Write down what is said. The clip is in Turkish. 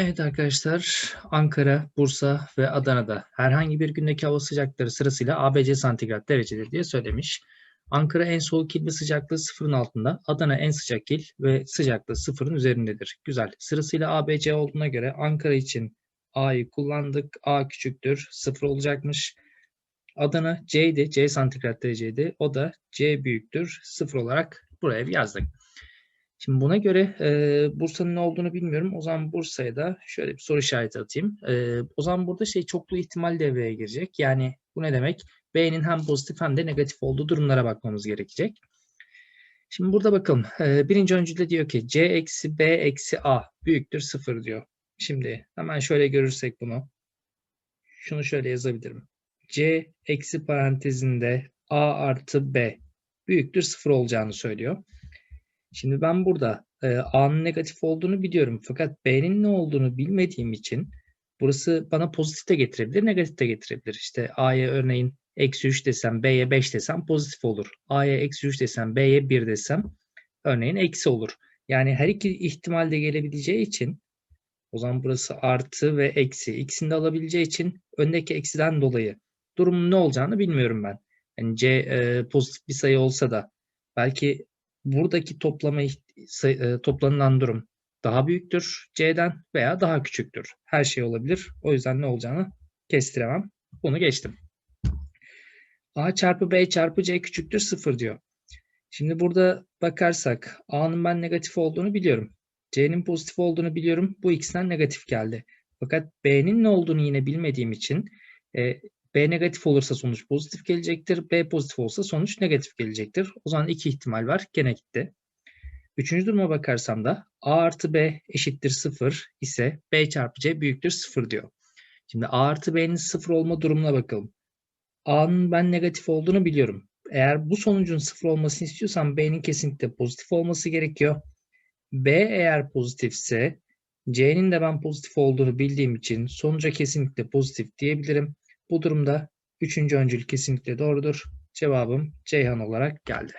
Evet arkadaşlar, Ankara, Bursa ve Adana'da herhangi bir gündeki hava sıcaklıkları sırasıyla ABC santigrat derecedir diye söylemiş. Ankara en soğuk il ve sıcaklığı sıfırın altında, Adana en sıcak il ve sıcaklığı sıfırın üzerindedir. Güzel. Sırasıyla ABC olduğuna göre Ankara için A'yı kullandık. A küçüktür, sıfır olacakmış. Adana C'ydi, C santigrat dereceydi. O da C büyüktür, sıfır olarak buraya yazdık. Şimdi buna göre e, Bursa'nın ne olduğunu bilmiyorum. O zaman Bursa'ya da şöyle bir soru işareti atayım. E, o zaman burada şey çoklu ihtimal devreye girecek. Yani bu ne demek? B'nin hem pozitif hem de negatif olduğu durumlara bakmamız gerekecek. Şimdi burada bakalım. E, birinci öncülde diyor ki C eksi B eksi A büyüktür sıfır diyor. Şimdi hemen şöyle görürsek bunu. Şunu şöyle yazabilirim. C eksi parantezinde A artı B büyüktür sıfır olacağını söylüyor. Şimdi ben burada e, A'nın negatif olduğunu biliyorum. Fakat B'nin ne olduğunu bilmediğim için burası bana pozitif de getirebilir, negatif de getirebilir. İşte A'ya örneğin eksi 3 desem, B'ye 5 desem pozitif olur. A'ya eksi 3 desem, B'ye 1 desem örneğin eksi olur. Yani her iki ihtimal de gelebileceği için o zaman burası artı ve eksi. İkisini de alabileceği için öndeki eksiden dolayı durumun ne olacağını bilmiyorum ben. Yani C e, pozitif bir sayı olsa da belki buradaki toplama e, toplanılan durum daha büyüktür C'den veya daha küçüktür. Her şey olabilir. O yüzden ne olacağını kestiremem. Bunu geçtim. A çarpı B çarpı C küçüktür 0 diyor. Şimdi burada bakarsak A'nın ben negatif olduğunu biliyorum. C'nin pozitif olduğunu biliyorum. Bu ikisinden negatif geldi. Fakat B'nin ne olduğunu yine bilmediğim için e, B negatif olursa sonuç pozitif gelecektir. B pozitif olsa sonuç negatif gelecektir. O zaman iki ihtimal var. Gene gitti. Üçüncü duruma bakarsam da A artı B eşittir 0 ise B çarpı C büyüktür 0 diyor. Şimdi A artı B'nin 0 olma durumuna bakalım. A'nın ben negatif olduğunu biliyorum. Eğer bu sonucun 0 olmasını istiyorsam B'nin kesinlikle pozitif olması gerekiyor. B eğer pozitifse C'nin de ben pozitif olduğunu bildiğim için sonuca kesinlikle pozitif diyebilirim. Bu durumda üçüncü öncül kesinlikle doğrudur. Cevabım Ceyhan olarak geldi.